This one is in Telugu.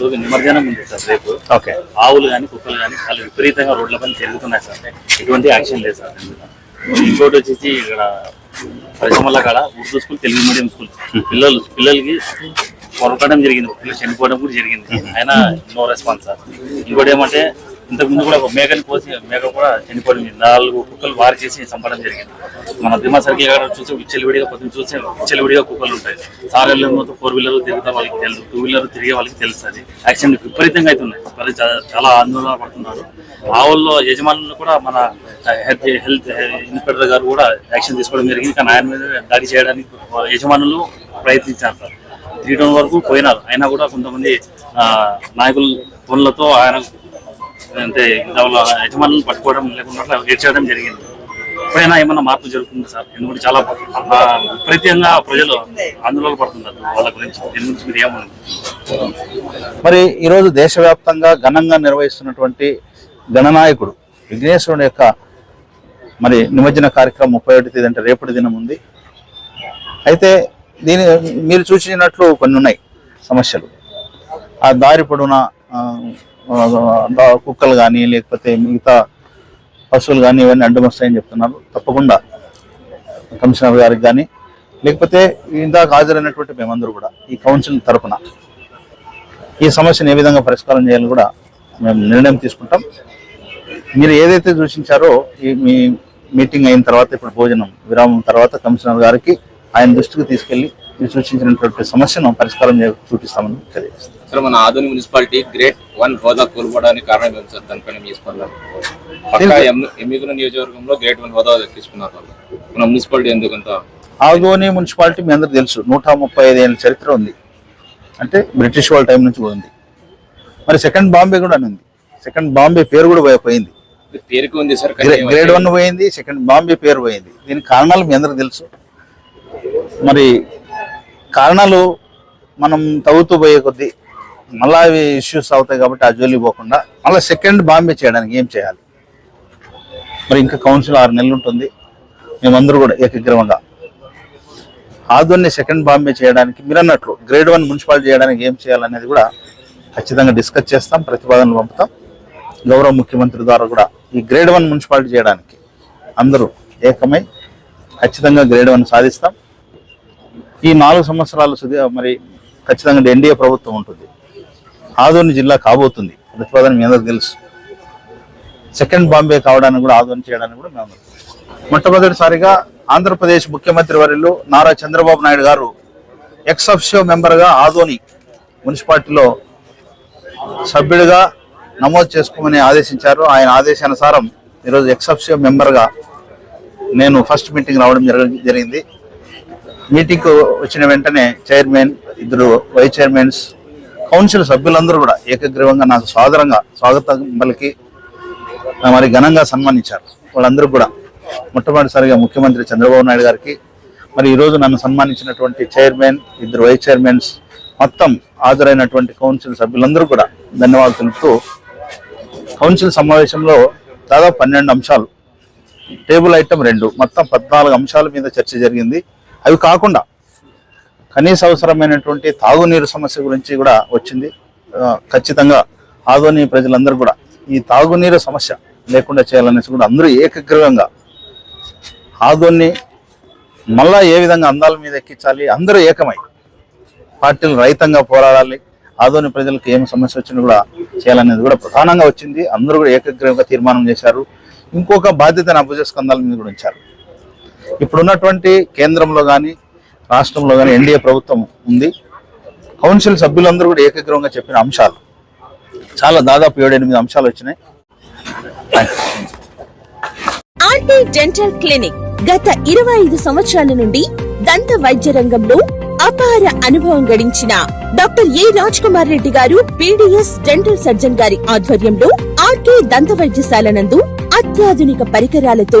ఇప్పుడు నిమజ్జనం ఉంది సార్ రేపు. ఓకే. ఆవులు కానీ కుక్కలు కానీ చాలా విపరీతంగా రోడ్ల పైన తిరుగుతున్నాయి సార్. ఎటువంటి యాక్షన్ లేదు సార్. ఇంకోటి వచ్చేసి ఇక్కడ పరిశ్రమల కాడ Urdu school Telugu medium school. పిల్లలు పిల్లలకి పొరపడడం జరిగింది. పిల్లలు చనిపోవడం కూడా జరిగింది. అయినా నో రెస్పాన్స్ సార్. ఇంకోటి ఏమంటే ఇంతకు ముందు కూడా ఒక మేకని కోసి మేక కూడా చనిపోయింది. నాలుగు కుక్కలు వారి చేసి చంపడం జరిగింది. మన దిమా సర్కిల్ కాడ చూసి విచ్చలవిడిగా పొద్దున చూసి విచ్చలవిడిగా కుక్కలు ఉంటాయి. సార్ మొత్తం ఫోర్ వీలర్ తిరుగుతా వాళ్ళకి తెలుసు టూ వీలర్ తిరిగే వాళ్ళకి తెలుస్తుంది యాక్సిడెంట్ విపరీతంగా అవుతున్నాయి ప్రజలు చాలా ఆందోళన పడుతున్నారు. ఆవుల్లో యజమానులు కూడా మన హెల్త్ హెల్త్ ఇన్స్పెక్టర్ గారు కూడా యాక్షన్ తీసుకోవడం జరిగింది. కానీ ఆయన మీద దాడి చేయడానికి యజమానులు ప్రయత్నించారు సార్. త్రీ టౌన్ వరకు పోయినారు. అయినా కూడా కొంతమంది నాయకుల ఫోన్లతో ఆయన అంటే వాళ్ళ యజమానులను పట్టుకోవడం లేకుండా ఏడ్చేయడం జరిగింది. ఎప్పుడైనా ఏమన్నా మార్పు జరుగుతుంది సార్? ఎందుకంటే చాలా ఆ, విపరీతంగా ప్రజలు ఆందోళన పడుతున్నారు వాళ్ళ గురించి. దీని గురించి మీరు ఏమన్నా మరి ఈరోజు దేశవ్యాప్తంగా ఘనంగా నిర్వహిస్తున్నటువంటి గణనాయకుడు విఘ్నేశ్వరుని యొక్క మరి నిమజ్జన కార్యక్రమం ముప్పై ఒకటి తేదీ అంటే రేపటి దినం ఉంది. అయితే దీని మీరు చూసినట్లు కొన్ని ఉన్నాయి సమస్యలు. ఆ దారి పొడవునా కుక్కలు కానీ లేకపోతే మిగతా పశువులు కానీ ఇవన్నీ అడ్డమొస్తాయని చెప్తున్నారు. తప్పకుండా కమిషనర్ గారికి కానీ లేకపోతే ఇందాక హాజరైనటువంటి మేమందరూ కూడా ఈ కౌన్సిల్ తరఫున ఈ సమస్యను ఏ విధంగా పరిష్కారం చేయాలని కూడా మేము నిర్ణయం తీసుకుంటాం. మీరు ఏదైతే సూచించారో ఈ మీ మీటింగ్ అయిన తర్వాత ఇప్పుడు భోజనం విరామం తర్వాత కమిషనర్ గారికి ఆయన దృష్టికి తీసుకెళ్ళి సూచించినటువంటి సమస్యను పరిష్కారం చూపిస్తామని తెలియజేస్తాం సార్ మన ఆధునిక మున్సిపాలిటీ గ్రేట్ వన్ హోదా కోల్పోవడానికి కారణం ఏంటి సార్? దానిపైన మీ స్పందన? ఎమ్మిగుల నియోజకవర్గంలో గ్రేట్ వన్ హోదా తీసుకున్నారు వాళ్ళు. మన మున్సిపాలిటీ ఎందుకంత? ఆగోని మున్సిపాలిటీ మీ అందరికి తెలుసు. నూట ముప్పై ఐదు ఏళ్ళ చరిత్ర ఉంది. అంటే బ్రిటిష్ వాళ్ళ టైం నుంచి ఉంది. మరి సెకండ్ బాంబే కూడా అని ఉంది. సెకండ్ బాంబే పేరు కూడా పోయి- పోయింది. పేరుకి ఉంది సార్ గ్రేడ్ వన్ పోయింది సెకండ్ బాంబే పేరు పోయింది. దీనికి కారణాలు మీ అందరికి తెలుసు. మరి కారణాలు మనం తవ్వుతూ పోయే కొద్దీ మళ్ళా అవి ఇష్యూస్ అవుతాయి కాబట్టి ఆ జోలి పోకుండా మళ్ళీ సెకండ్ బాంబే చేయడానికి ఏం చేయాలి? మరి ఇంకా కౌన్సిల్ ఆరు నెలలు ఉంటుంది. మేమందరూ కూడా ఏకగ్రీవంగా ఆదోన్ని సెకండ్ బాంబే చేయడానికి మీరు అన్నట్లు గ్రేడ్ వన్ మున్సిపాలిటీ చేయడానికి ఏం చేయాలనేది కూడా ఖచ్చితంగా డిస్కస్ చేస్తాం ప్రతిపాదనలు పంపుతాం. గౌరవ ముఖ్యమంత్రి ద్వారా కూడా ఈ గ్రేడ్ వన్ మున్సిపాలిటీ చేయడానికి అందరూ ఏకమై ఖచ్చితంగా గ్రేడ్ వన్ సాధిస్తాం. ఈ నాలుగు సంవత్సరాలు సుదీ మరి ఖచ్చితంగా ఎన్డీఏ ప్రభుత్వం ఉంటుంది. ఆదోని జిల్లా కాబోతుంది. ప్రతిపాదన మీ అందరికి తెలుసు. సెకండ్ బాంబే కావడానికి కూడా ఆదోని చేయడానికి కూడా మేము మొట్టమొదటిసారిగా ఆంధ్రప్రదేశ్ ముఖ్యమంత్రి వర్యులు నారా చంద్రబాబు నాయుడు గారు ఎక్స్ అఫ్షియో మెంబర్గా ఆదోని మున్సిపాలిటీలో సభ్యుడిగా నమోదు చేసుకోమని ఆదేశించారు. ఆయన ఆదేశానుసారం ఈరోజు ఎక్స్ మెంబర్గా నేను ఫస్ట్ మీటింగ్ రావడం జరిగింది. మీటింగ్ వచ్చిన వెంటనే చైర్మన్ ఇద్దరు వైస్ చైర్మన్స్ కౌన్సిల్ సభ్యులందరూ కూడా ఏకగ్రీవంగా నాకు సాదరంగా స్వాగతం పలికి మరి ఘనంగా సన్మానించారు. వాళ్ళందరూ కూడా మొట్టమొదటిసారిగా ముఖ్యమంత్రి చంద్రబాబు నాయుడు గారికి మరి ఈరోజు నన్ను సన్మానించినటువంటి చైర్మన్ ఇద్దరు వైస్ చైర్మన్స్ మొత్తం హాజరైనటువంటి కౌన్సిల్ సభ్యులందరూ కూడా ధన్యవాదాలు తెలుపుతూ కౌన్సిల్ సమావేశంలో దాదాపు పన్నెండు అంశాలు టేబుల్ ఐటమ్ రెండు మొత్తం పద్నాలుగు అంశాల మీద చర్చ జరిగింది. అవి కాకుండా కనీస అవసరమైనటువంటి తాగునీరు సమస్య గురించి కూడా వచ్చింది. ఖచ్చితంగా ఆదోని ప్రజలందరూ కూడా ఈ తాగునీరు సమస్య లేకుండా చేయాలనేసి కూడా అందరూ ఏకగ్రీవంగా ఆదోని మళ్ళా ఏ విధంగా అందాల మీద ఎక్కించాలి అందరూ ఏకమై పార్టీలు రైతంగా పోరాడాలి ఆదోని ప్రజలకు ఏం సమస్య వచ్చినా కూడా చేయాలనేది కూడా ప్రధానంగా వచ్చింది. అందరూ కూడా ఏకగ్రీవంగా తీర్మానం చేశారు. ఇంకొక బాధ్యతను అభుజస్కందాల మీద కూడా ఉంచారు. ఇప్పుడున్నటువంటి కేంద్రంలో కానీ రాష్ట్రంలో కానీ ఎన్డీఏ ప్రభుత్వం ఉంది. కౌన్సిల్ సభ్యులందరూ కూడా ఏకగ్రీవంగా చెప్పిన అంశాలు. చాలా దాదాపు ఏడు ఎనిమిది అంశాలు వచ్చినాయి. ఆర్టీ డెంటల్ క్లినిక్ గత ఇరవై ఐదు సంవత్సరాల నుండి దంత వైద్య రంగంలో అపార అనుభవం గడించిన doctor A Raj Kumar Reddy garu PDS dental surgeon గారి ఆధ్వర్యంలో ఆర్కే దంత వైద్యశాల నందు అత్యాధునిక పరికరాలతో